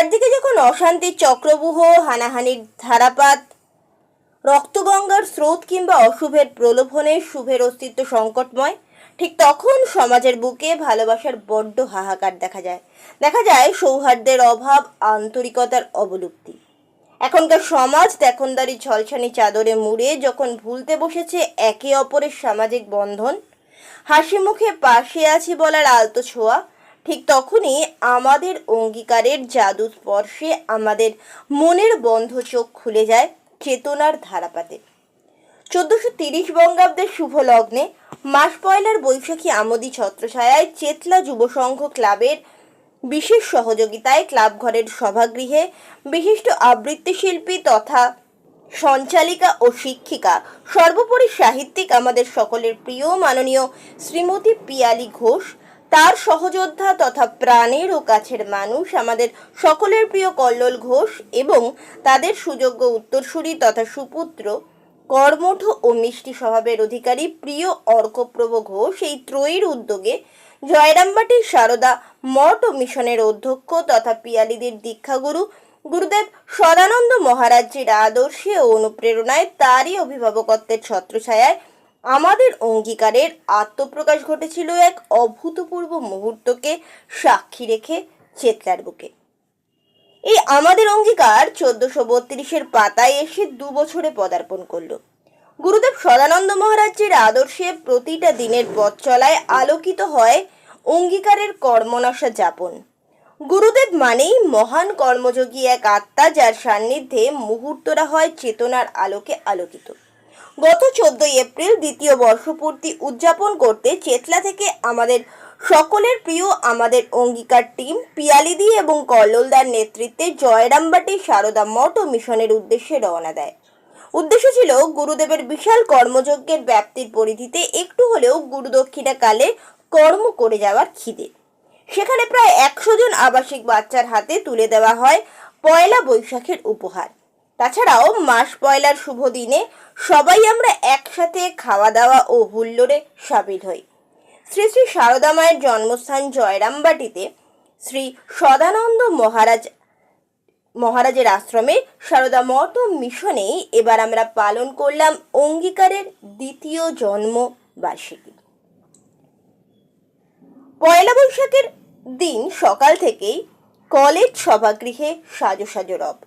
চারদিকে যখন অশান্তির চক্রবুহ, হানাহানির ধারাপাত, রক্তগঙ্গার স্রোত কিংবা অশুভের প্রলোভনে শুভের অস্তিত্ব সংকটময়, ঠিক তখন সমাজের বুকে ভালোবাসার বড্ড হাহাকার দেখা যায়। দেখা যায় সৌহার্দ্যের অভাব, আন্তরিকতার অবলুপ্তি। এখনকার সমাজ দেখনদারি ঝলসানি চাদরে মুড়ে যখন ভুলতে বসেছে একে অপরের সামাজিক বন্ধন হাসি মুখে পাশে আছি বলার আলতো ছোঁয়া ঠিক তখনই আমাদের অঙ্গীকারের জাদু স্পর্শে আমাদের মনের বন্ধ চোখ খুলে যায় চেতনার ধারাপাতে। চোদ্দশো তিরিশ বঙ্গাব্দের শুভ লগ্নে মাস পয়লার বৈশাখী আমোদি ছত্রছায়ায় চেতলা যুব সংঘ ক্লাবের বিশেষ সহযোগিতায় ক্লাব ঘরের সভাগৃহে বিশিষ্ট আবৃত্তি শিল্পী তথা সঞ্চালিকা ও শিক্ষিকা, সর্বোপরি সাহিত্যিক আমাদের সকলের প্রিয় মাননীয় শ্রীমতী পিয়ালি ঘোষ তার সহযোদ্ধা তথা প্রাণের ও কাছের মানুষ, আমাদের সকলের প্রিয় কল্লোল ঘোষ এবং তাদের সুযোগ্য উত্তরসূরি তথা সুপুত্র, কর্মঠ ও মিষ্টি স্বভাবের অধিকারী প্রিয় অর্কপ্রভ ঘোষ এই ত্রয়ীর উদ্যোগে জয়রামবাটির সারদা মঠ ও মিশনের অধ্যক্ষ তথা পিয়ালিদের দীক্ষাগুরু গুরুদেব সদানন্দ মহারাজজির আদর্শে ও অনুপ্রেরণায় তারই অভিভাবকত্বের ছত্রছায়ায় আমাদের অঙ্গীকারের আত্মপ্রকাশ ঘটেছিল এক অভূতপূর্ব মুহূর্তকে সাক্ষী রেখে চেতলার বুকে। এই আমাদের অঙ্গীকার চোদ্দশো বত্রিশের পাতায় এসে দু বছরে পদার্পণ করল। গুরুদেব সদানন্দ মহারাজের আদর্শে প্রতিটা দিনের পথ চলায় আলোকিত হয় অঙ্গীকারের কর্মনাশা যাপন। গুরুদেব মানেই মহান কর্মযোগী এক আত্মা যার সান্নিধ্যে মুহূর্তরা হয় চেতনার আলোকে আলোকিত। গত চোদ্দই এপ্রিল দ্বিতীয় বর্ষপূর্তি উদযাপন করতে চেতলা থেকে আমাদের সকলের প্রিয় আমাদের অঙ্গীকার টিম, পিয়ালিদি এবং কল্লোলদার নেতৃত্বে জয়রামবাটি সারদা মঠ ও মিশনের উদ্দেশ্যে রওনা দেয়। উদ্দেশ্য ছিল গুরুদেবের বিশাল কর্মযজ্ঞের ব্যাপ্তির পরিধিতে একটু হলেও গুরুদক্ষিণা কালে কর্ম করে যাওয়ার খিদে। সেখানে প্রায় একশো জন আবাসিক বাচ্চার হাতে তুলে দেওয়া হয় পয়লা বৈশাখের উপহার। তাছাড়াও মাস পয়লার শুভ দিনে সবাই আমরা একসাথে খাওয়া দাওয়া ও হুল্লোড়ে সামিল হই। শ্রী শ্রী সারদা মায়ের জন্মস্থান জয়রামবাটিতে শ্রী সদানন্দ মহারাজ, মহারাজের আশ্রমে সারদা মঠ ও মিশনেই এবার আমরা পালন করলাম অঙ্গীকারের দ্বিতীয় জন্ম বার্ষিকী পয়লা বৈশাখের দিন সকাল থেকেই কলেজ সভাগৃহে সাজো সাজো রব।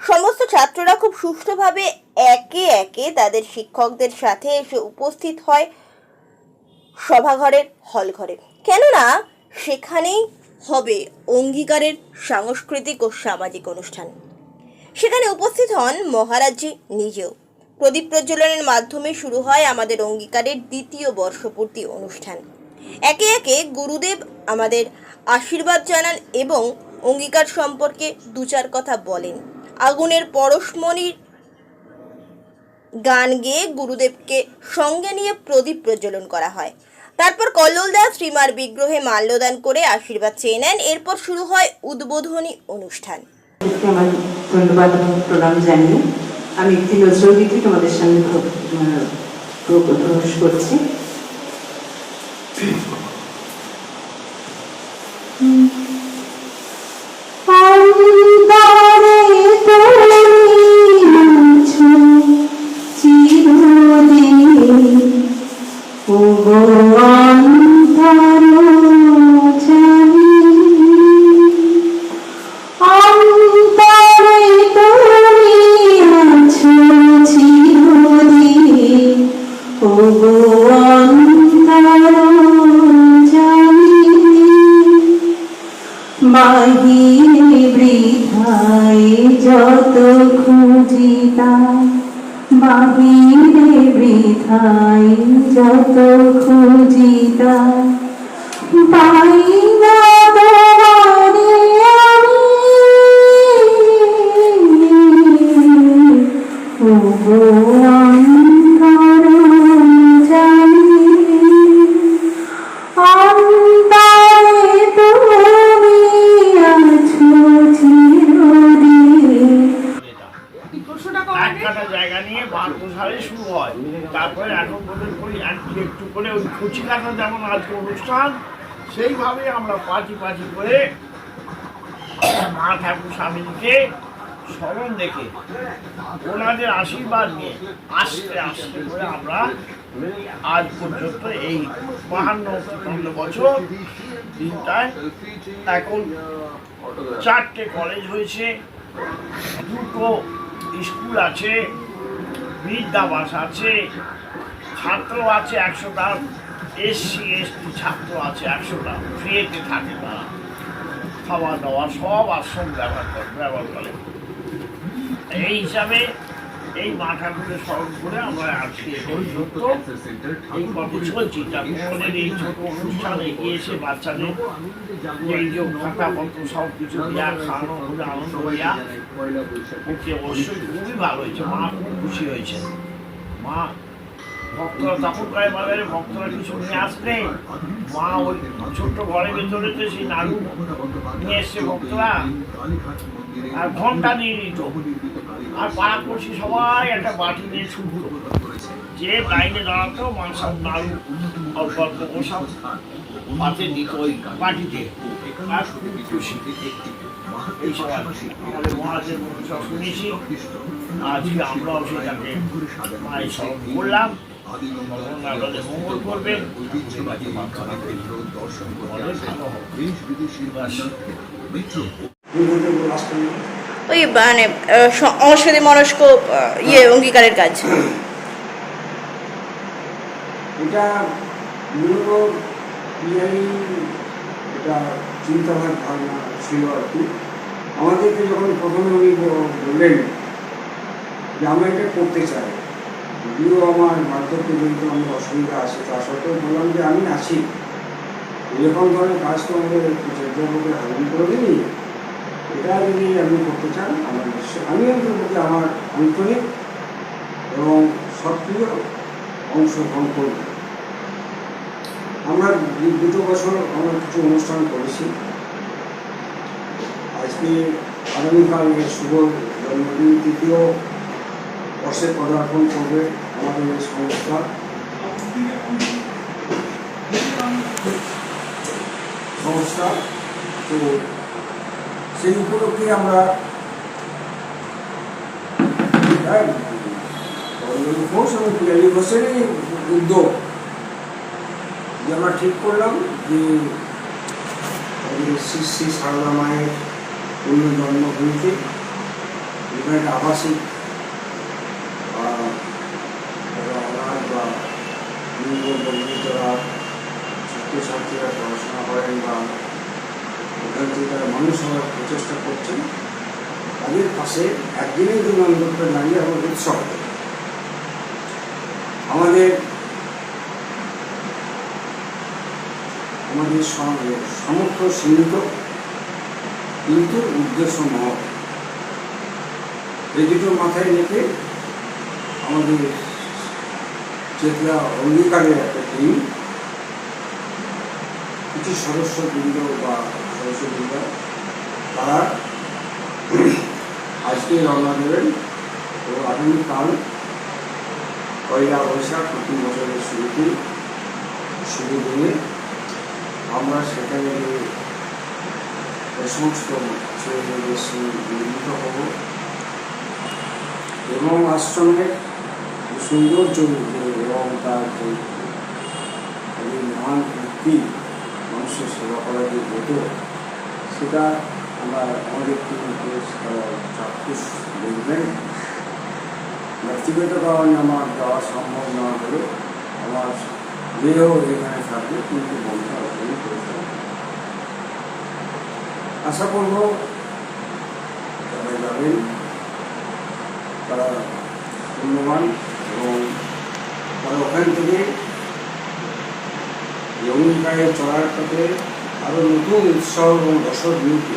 সমস্ত ছাত্ররা খুব সুষ্ঠুভাবে একে একে তাদের শিক্ষকদের সাথে এসে উপস্থিত হয় সভাঘরের হল ঘরে কেননা, সেখানেই হবে অঙ্গীকারের সাংস্কৃতিক ও সামাজিক অনুষ্ঠান। সেখানে উপস্থিত হন মহারাজজি নিজেও। প্রদীপ প্রজ্বলনের মাধ্যমে শুরু হয় আমাদের অঙ্গীকারের দ্বিতীয় বর্ষপূর্তি অনুষ্ঠান। একে একে গুরুদেব আমাদের আশীর্বাদ জানান এবং অঙ্গীকার সম্পর্কে দু চার কথা বলেন। আগুনের পরশমণির গান গেয়ে গুরুদেবকে সঙ্গে নিয়ে প্রদীপ প্রজ্বলন করা হয়। তারপর কল্লোলদাস শ্রীমার বিগ্রহে মাল্যদান করে আশীর্বাদ চেয়ে নেন। এরপর শুরু হয় উদ্বোধনী অনুষ্ঠান। আমার ধন্যবাদ প্রণাম জানিয়ে আমি একটি নজরুল গীতি তোমাদের সামনে করছি। বাহিরে বৃথায় যত খুঁজিতা। বাহিরে বৃথায় যত খুঁজিতা। পাই হয়। তারপরে এখন পর্যন্ত করি একটু করে ওই কুচি কাটা যেমন আজকে অনুষ্ঠান, সেইভাবে আমরা পাঁচি পাঁচি করে মা ঠাকুর স্বামীকে স্মরণ দেখে ওনাদের আশীর্বাদ নিয়ে আস্তে আস্তে করে আমরা আজ পর্যন্ত এই বাহান্ন তিপ্পান্ন বছর দিনটায় এখন চারটে কলেজ হয়েছে, দুটো স্কুল আছে বিদ্যাবাস আছে, ছাত্র আছে একশোটা এসসি, এসটি ছাত্র আছে একশোটা ফ্রিতে থাকে তারা। খাওয়া দাওয়া সব আশ্রম ব্যবহার করে ব্যবহার করে। এই হিসাবে এই মা ঠাকুরের স্মরণ করে আমরা আজকে এই পথে চলছি তারপরে এই ছোট অনুষ্ঠান এগিয়ে বাচ্চাদের, এই যে খাতাপত্র সব কিছু ঘুরে খুবই ভালো হয়েছে। মা খুব খুশি হয়েছে। মা ভক্তরা তখন প্রায় বাজারে ভক্তরা কিছু নিয়ে আসলে মা ওই ছোট্ট ঘরের ভেতরে তো সেই নাড়ু নিয়ে এসছে ভক্তরা। আর ঘণ্টা দিয়ে নিত। আর পাড়া সবাই একটা বাটি নিয়ে ছুটতো। যে লাইনে দাঁড়াতো, মা সব নাড়ু অল্প অল্প ওসব পাতে দিত ওই বাটিতে। আর খুশি এইসব। আমাদের সব শুনেছি। আজকে আমরাও সেটাকে মায়ের ওই মানে মনস্ক ইয়ে অঙ্গীকারের কাজ। এটা ভাবনা ছিল আর কি। আমাদেরকে যখন প্রথমে উনি বললেন যে আমি এটা করতে চাই যদিও আমার বার্ধক্য জড়িত আমার অসুবিধা আছে, তা সত্ত্বেও বললাম যে আমি আছি। এরকম ধরনের কাজ তো আমাদের চেষ্টাকে হাজির করে দিই এটা যদি আপনি করতে চান আমার আমি অন্তর্পক্ষে আমার আন্তরিক এবং সক্রিয় অংশগ্রহণ করব। আমরা দুটো বছর আমরা কিছু অনুষ্ঠান করেছি। আজকে আগামীকাল শুভ জন্মদিন, তৃতীয় বর্ষে পদার্পণ করবে আমাদের এই সংস্থা। সংস্থা তো সেই উপলক্ষে আমরা হ্যাঁ, ঘোষ এবং পিয়ালি ঘোষেরই উদ্যোগ। যে আমরা ঠিক করলাম যে শ্রী শ্রী সারদা মায়ের পূর্ণ জন্মভূমিতে এখানে একটা আবাসিক আহ, যারা অনাথ বা নিম্নবর্গীয় যারা ছাত্রছাত্রীরা পড়াশোনা করেন বা ওখান তারা মানুষ হওয়ার প্রচেষ্টা করছেন, তাদের পাশে একদিনের জন্য অন্তত দাঁড়িয়ে আমার উৎসব আমাদের আমাদের সম- সামর্থ্য সীমিত, কিন্তু উদ্দেশ্য মহৎ। এই দুটো মাথায় রেখে আমাদের চেতলা অঙ্গীকারের একটা টিম, কিছু সদস্যবৃন্দ বা সদস্যবৃন্দ তারা আজকে রওনা দেবেন এবং আগামীকাল পয়লা বৈশাখ নতুন বছরের শুরুতে, শুরু দিনে আমরা সেখানে সমস্ত ছেলেমেয়েদের এসে মিলিত হব। এবং আশ্রমের সৌন্দর্য এবং তার যে মহান ব্যক্তি মানুষের সেবা করার যে বোধ সেটা আমরা আমাদের টিমকে চাক্ষুষ দেখবেন ব্যক্তিগত কারণে আমার যাওয়া সম্ভব না হলে আমার দেহ এখানে থাকবে, কিন্তু মনটা ওখানে করে থাকবে। আশা করব যারা যাবেন। তারা মূল্যবান এবং তারা ওখান থেকে যমুনিকায় চলার পথে আরও নতুন উৎসাহ এবং রসদ নিতে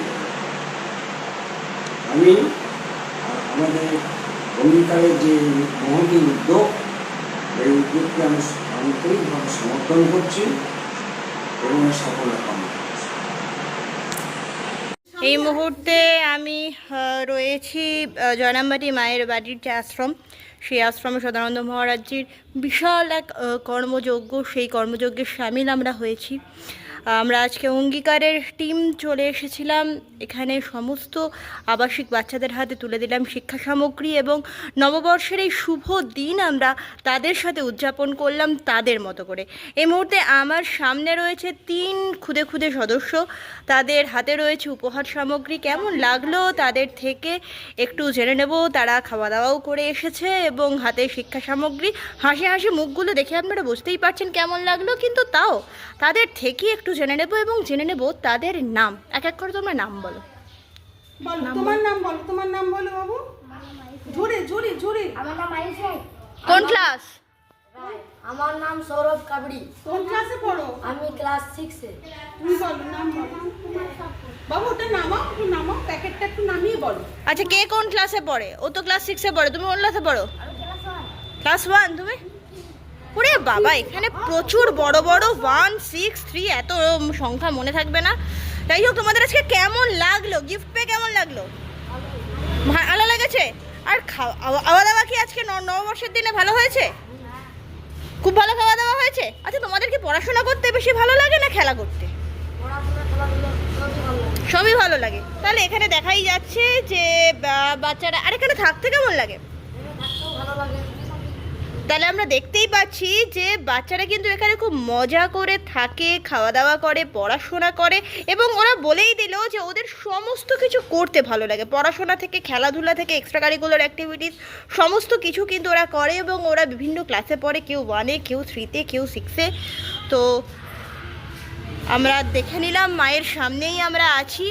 আমি আমাদের অঙ্গীকারের যে মহতি উদ্যোগ, এই উদ্যোগকে আমি আন্তরিকভাবে সমর্থন করছি এবং এর সফলতা কামনা এই মুহূর্তে আমি রয়েছি জয়নামবাটি মায়ের বাড়ির আশ্রম। সেই আশ্রমে সদানন্দ মহারাজজির বিশাল এক কর্মযজ্ঞ, সেই কর্মযজ্ঞে সামিল আমরা হয়েছি। আমরা আজকে অঙ্গীকারের টিম চলে এসেছিলাম। এখানে সমস্ত আবাসিক বাচ্চাদের হাতে তুলে দিলাম শিক্ষা সামগ্রী এবং নববর্ষের এই শুভ দিন আমরা তাদের সাথে উদযাপন করলাম তাদের মতো করে। এই মুহূর্তে আমার সামনে রয়েছে তিন খুদে খুদে সদস্য। তাদের হাতে রয়েছে উপহার সামগ্রী। কেমন লাগল তাদের থেকে? একটু জেনে নেব। তারা খাওয়া দাওয়াও করে এসেছে এবং হাতে শিক্ষা সামগ্রী। হাসি হাসি মুখগুলো দেখে আপনারা বুঝতেই পারছেন কেমন লাগল, কিন্তু তাও তাদের থেকে একটু জেনে নেব এবং জেনে নেব তাদের নাম। এক এক করে তোমরা নাম বলো তোমার নাম বলো তোমার নাম বলো বাবু। জোরে জোরে জোরে আমার নাম রায় কোন ক্লাস? আমার নাম সৌরভ কাবড়ি। কোন ক্লাসে পড়ো? আমি ক্লাস সিক্সে তুমি বলো নাম বলো। বাবু ওটা নামাও একটু নামাও প্যাকেটটা একটু নামিয়ে বলো। আচ্ছা কে কোন ক্লাসে পড়ে? ও তো ক্লাস সিক্সে পড়ে। তুমি কোন ক্লাসে পড়ো? ক্লাস ওয়ান তুমি? ওরে বাবা এখানে প্রচুর বড় বড় ওয়ান সিক্স থ্রি এত সংখ্যা মনে থাকবে না। যাই হোক, তোমাদের আজকে কেমন লাগল? গিফট পেয়ে কেমন লাগল? ভালো লেগেছে? আর খাওয়া দাওয়া কি আজকে নববর্ষের দিনে ভালো হয়েছে? খুব ভালো খাওয়া দাওয়া হয়েছে? আচ্ছা তোমাদের কি পড়াশোনা করতে বেশি ভালো লাগে না খেলা করতে? সবই ভালো লাগে। সবই ভালো লাগে তাহলে এখানে দেখাই যাচ্ছে যে বাচ্চারা আর এখানে থাকতে কেমন লাগে? ভালো লাগে। তাহলে আমরা দেখতেই পাচ্ছি যে বাচ্চারা কিন্তু এখানে খুব মজা করে থাকে খাওয়া দাওয়া করে, পড়াশোনা করে এবং ওরা বলেই দিল যে ওদের সমস্ত কিছু করতে ভালো লাগে। পড়াশোনা থেকে, খেলাধুলা থেকে এক্সট্রা কারিকুলার অ্যাক্টিভিটিস সমস্ত কিছু কিন্তু ওরা করে এবং ওরা বিভিন্ন ক্লাসে পড়ে, কেউ ওয়ানে কেউ থ্রিতে কেউ সিক্সে তো আমরা দেখে নিলাম, মায়ের সামনেই আমরা আছি।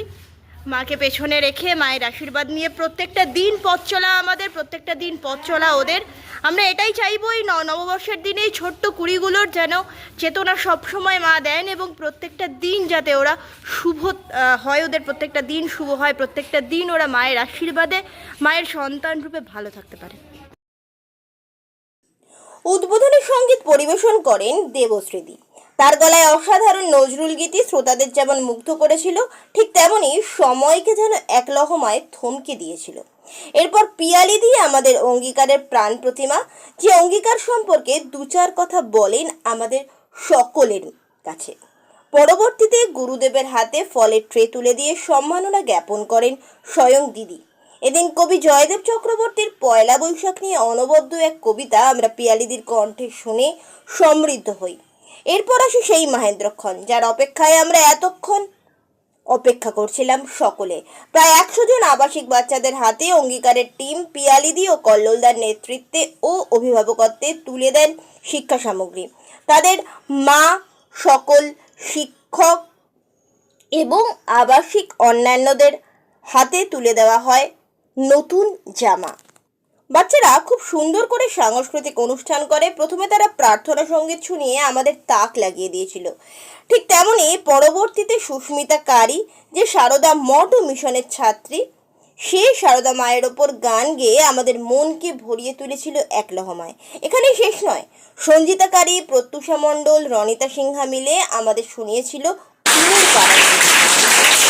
মাকে পেছনে রেখে মায়ের আশীর্বাদ নিয়ে প্রত্যেকটা দিন পথ চলা আমাদের, প্রত্যেকটা দিন পথ চলা ওদের। আমরা এটাই চাইব এই নববর্ষের দিনে এই ছোট্ট কুড়িগুলোর যেন চেতনা সবসময় মা দেন এবং প্রত্যেকটা দিন যাতে ওরা শুভ হয় ওদের, প্রত্যেকটা দিন শুভ হয়, প্রত্যেকটা দিন ওরা মায়ের আশীর্বাদে, মায়ের সন্তান রূপে ভালো থাকতে পারে। উদ্বোধনী সংগীত পরিবেশন করেন দেবশ্রীদি তার গলায় অসাধারণ নজরুল গীতি শ্রোতাদের যেমন মুগ্ধ করেছিল, ঠিক তেমনি সময়কে যেন এক লহমায় থমকে দিয়েছিল। এরপর পিয়ালি দিয়ে আমাদের অঙ্গীকারের প্রাণ প্রতিমা, যে অঙ্গীকার সম্পর্কে দু চার কথা বলেন আমাদের সকলের কাছে। পরবর্তীতে গুরুদেবের হাতে ফলের ট্রে তুলে দিয়ে সম্মাননা জ্ঞাপন করেন স্বয়ং দিদি। এদিন কবি জয়দেব চক্রবর্তীর পয়লা বৈশাখ নিয়ে অনবদ্য এক কবিতা আমরা পিয়ালিদির কণ্ঠে শুনে সমৃদ্ধ হই। এরপর আসি সেই মহেন্দ্রক্ষণ, যার অপেক্ষায় আমরা এতক্ষণ অপেক্ষা করছিলাম সকলে। প্রায় একশো জন আবাসিক বাচ্চাদের হাতে অঙ্গীকারের টিম, পিয়ালিদি ও কল্লোলদার নেতৃত্বে ও অভিভাবকত্বে তুলে দেন শিক্ষা সামগ্রী। তাদের মা, সকল শিক্ষক এবং আবাসিক অন্যান্যদের হাতে তুলে দেওয়া হয় নতুন জামা। বাচ্চারা খুব সুন্দর করে সাংস্কৃতিক অনুষ্ঠান করে। প্রথমে তারা প্রার্থনা সংগীত শুনিয়ে আমাদের তাক লাগিয়ে দিয়েছিল। ঠিক তেমনি পরবর্তীতে সুস্মিতা কারি, যে সারদা মঠ মিশনের ছাত্রী, সে সারদা মায়ের ওপর গান গেয়ে আমাদের মনকে ভরিয়ে তুলেছিল এক লহমায়। এখানেই শেষ নয়। সঞ্জিতা কারি, প্রত্যুষা মণ্ডল, রনিতা সিংহা মিলে আমাদের শুনিয়েছিল। এরপর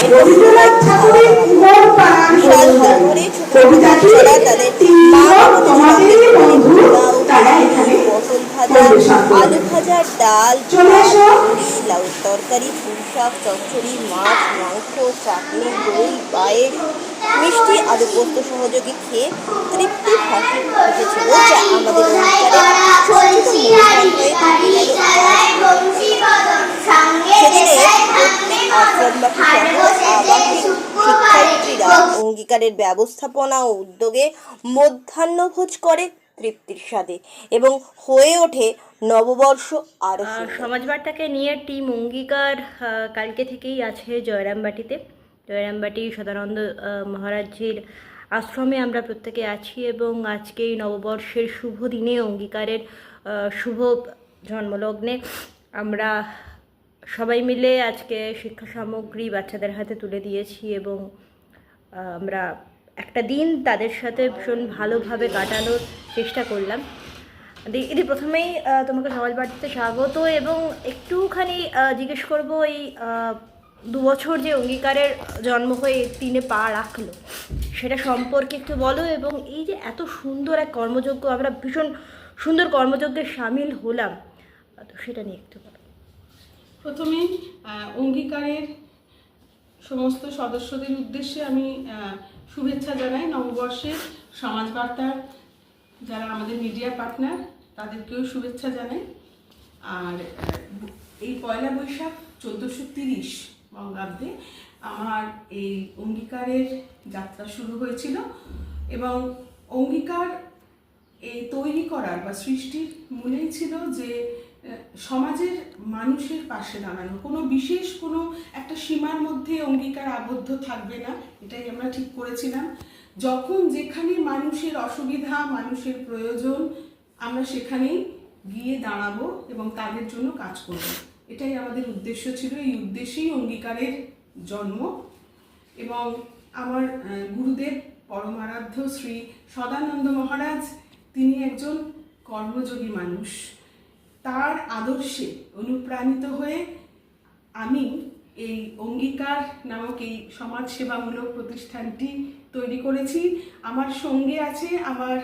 রবীন্দ্রনাথ ঠাকুরের কুমোর পাড়ার কবিতাটি তোমাদেরই বন্ধু, তারা এখানে। ডাল মুড়ি লাউ তরকারি পুঁই শাক চচ্চড়ি মাছ মাংস চাটনি দই পায়েস মিষ্টি আলু পোস্ত সহযোগে খেয়ে তৃপ্তি হাসি উঠেছিল যা আমাদের শিক্ষার্থীরা অঙ্গীকারের ব্যবস্থাপনা ও উদ্যোগে মধ্যাহ্নভোজ করে। তৃপ্তির স্বাদে এবং হয়ে ওঠে নববর্ষ আরও সমাজবার্তাকে নিয়ে টিম অঙ্গীকার কালকে থেকেই আছে জয়রামবাটিতে। জয়রামবাটি সদানন্দ মহারাজজির আশ্রমে আমরা প্রত্যেকে আছি এবং আজকে এই নববর্ষের শুভ দিনে অঙ্গীকারের শুভ জন্মলগ্নে আমরা সবাই মিলে আজকে শিক্ষা সামগ্রী বাচ্চাদের হাতে তুলে দিয়েছি এবং আমরা একটা দিন তাদের সাথে ভীষণ ভালোভাবে কাটানোর চেষ্টা করলাম। দিদি প্রথমেই তোমাকে সকাল বাড়িতে স্বাগত এবং একটুখানি জিজ্ঞেস করব এই দু বছর যে অঙ্গীকারের জন্ম হয়ে তিনে পা রাখল, সেটা সম্পর্কে একটু বলো এবং এই যে এত সুন্দর এক কর্মযজ্ঞ, আমরা ভীষণ সুন্দর কর্মযজ্ঞে সামিল হলাম, তো সেটা নিয়ে একটু বলো। প্রথমে অঙ্গীকারের সমস্ত সদস্যদের উদ্দেশ্যে আমি শুভেচ্ছা জানাই নববর্ষের সমাজ বার্তার যারা আমাদের মিডিয়া পার্টনার, তাদেরকেও শুভেচ্ছা জানাই। আর এই পয়লা বৈশাখ চোদ্দোশো তিরিশ বঙ্গাব্দে আমার এই অঙ্গীকারের যাত্রা শুরু হয়েছিল এবং অঙ্গীকার এই তৈরি করার বা সৃষ্টির মূলেই ছিল যে সমাজের মানুষের পাশে দাঁড়ানো, কোনো বিশেষ কোনো একটা সীমার মধ্যে অঙ্গীকার আবদ্ধ থাকবে না, এটাই আমরা ঠিক করেছিলাম। যখন যেখানে মানুষের অসুবিধা, মানুষের প্রয়োজন, আমরা সেখানেই গিয়ে দাঁড়াবো এবং তাদের জন্য কাজ করব। এটাই আমাদের উদ্দেশ্য ছিল, এই উদ্দেশ্যেই অঙ্গীকারের জন্ম। এবং আমার গুরুদেব পরমারাধ্য শ্রী সদানন্দ মহারাজ, তিনি একজন কর্মযোগী মানুষ। তার আদর্শে অনুপ্রাণিত হয়ে আমি এই অঙ্গীকার নামক এই সমাজসেবামূলক প্রতিষ্ঠানটি তৈরি করেছি। আমার সঙ্গে আছে আমার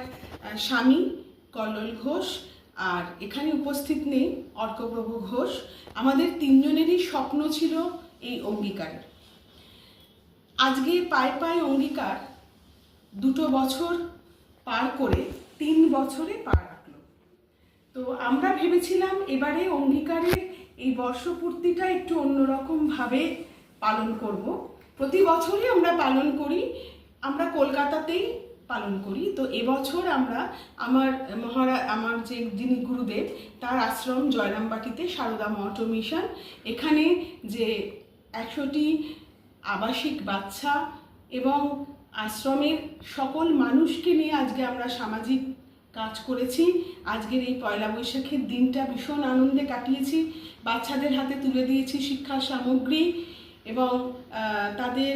স্বামী কল্লোল ঘোষ আর এখানে উপস্থিত নেই অর্কপ্রভু ঘোষ। আমাদের তিনজনেরই স্বপ্ন ছিল এই অঙ্গীকারের। আজকে পায়ে পায়ে অঙ্গীকার দুটো বছর পার করে, তিন বছরে পা রাখল তো আমরা ভেবেছিলাম এবারে অঙ্গীকারের এই বর্ষপূর্তিটা একটু অন্যরকম ভাবে পালন করব। প্রতি বছরই আমরা পালন করি, আমরা কলকাতাতেই পালন করি। তো এবছর আমরা আমার মহারা, আমার যে যিনি গুরুদেব, তার আশ্রম জয়রামবাটিতে সারদা মঠ মিশন। এখানে যে একশোটি আবাসিক বাচ্চা এবং আশ্রমের সকল মানুষকে নিয়ে আজকে আমরা সামাজিক কাজ করেছি। আজকের এই পয়লা বৈশাখের দিনটা ভীষণ আনন্দে কাটিয়েছি। বাচ্চাদের হাতে তুলে দিয়েছি শিক্ষা সামগ্রী এবং তাদের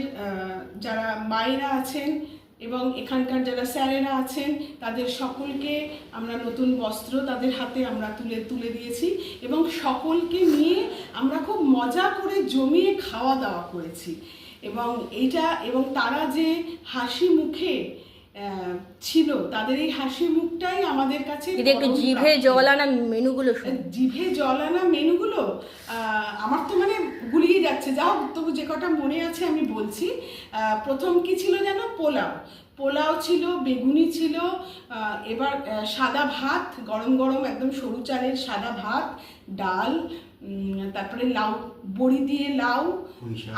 যারা মায়েরা আছেন এবং এখানকার যারা স্যারেরা আছেন, তাদের সকলকে আমরা নতুন বস্ত্র তাদের হাতে আমরা তুলে তুলে দিয়েছি এবং সকলকে নিয়ে আমরা খুব মজা করে জমিয়ে খাওয়া দাওয়া করেছি। এবং এইটা, এবং তারা যে হাসি মুখে ছিল। তাদের এই হাসি মুখটাই আমাদের কাছে একটু জিভে জল আনা মেনুগুলো জিভে জল আনা মেনুগুলো আমার তো মানে গুলিয়ে যাচ্ছে। যাও তবু যে কটা মনে আছে আমি বলছি। প্রথম কি ছিল যেন পোলাও। পোলাও ছিল বেগুনি ছিল এবার সাদা ভাত গরম গরম একদম সরু চালের সাদা ভাত ডাল তারপরে লাউ বড়ি দিয়ে লাউ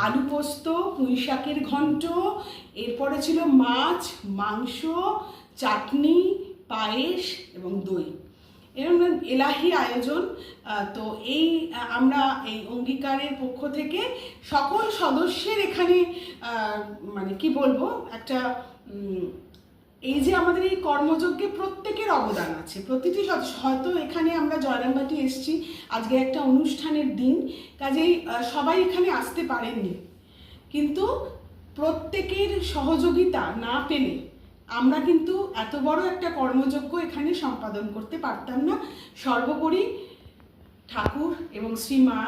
আলু পোস্ত পুঁই শাকের ঘন্ট এরপরে ছিল মাছ মাংস চাটনি পায়েস এবং দই। এরকম এলাহি আয়োজন। তো এই আমরা এই অঙ্গীকারের পক্ষ থেকে সকল সদস্যের এখানে মানে কি বলব একটা এই যে আমাদের এই কর্মযজ্ঞে প্রত্যেকের অবদান আছে। প্রতিটি হয়তো এখানে আমরা জয়রামবাটি এসেছি, আজকে একটা অনুষ্ঠানের দিন, কাজেই সবাই এখানে আসতে পারেননি। কিন্তু প্রত্যেকের সহযোগিতা না পেলে আমরা কিন্তু এত বড় একটা কর্মযজ্ঞ এখানে সম্পাদন করতে পারতাম না। সর্বোপরি ঠাকুর এবং শ্রী মা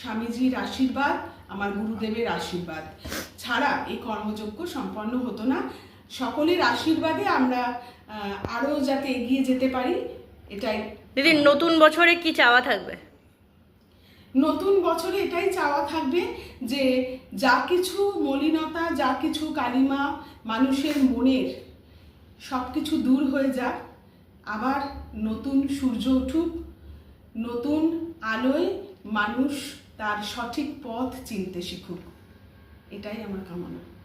স্বামীজির আশীর্বাদ, আমার গুরুদেবের আশীর্বাদ ছাড়া এই কর্মযজ্ঞ সম্পন্ন হতো না। সকলের আশীর্বাদে আমরা আহ, আরও যাতে এগিয়ে যেতে পারি এটাই। দিদি নতুন বছরে কি চাওয়া থাকবে? নতুন বছরে এটাই চাওয়া থাকবে যে যা কিছু মলিনতা যা কিছু কালিমা মানুষের মনের সব কিছু দূর হয়ে যাক। আবার নতুন সূর্য উঠুক নতুন আলোয় মানুষ তার সঠিক পথ চিনতে শিখুক। এটাই আমার কামনা।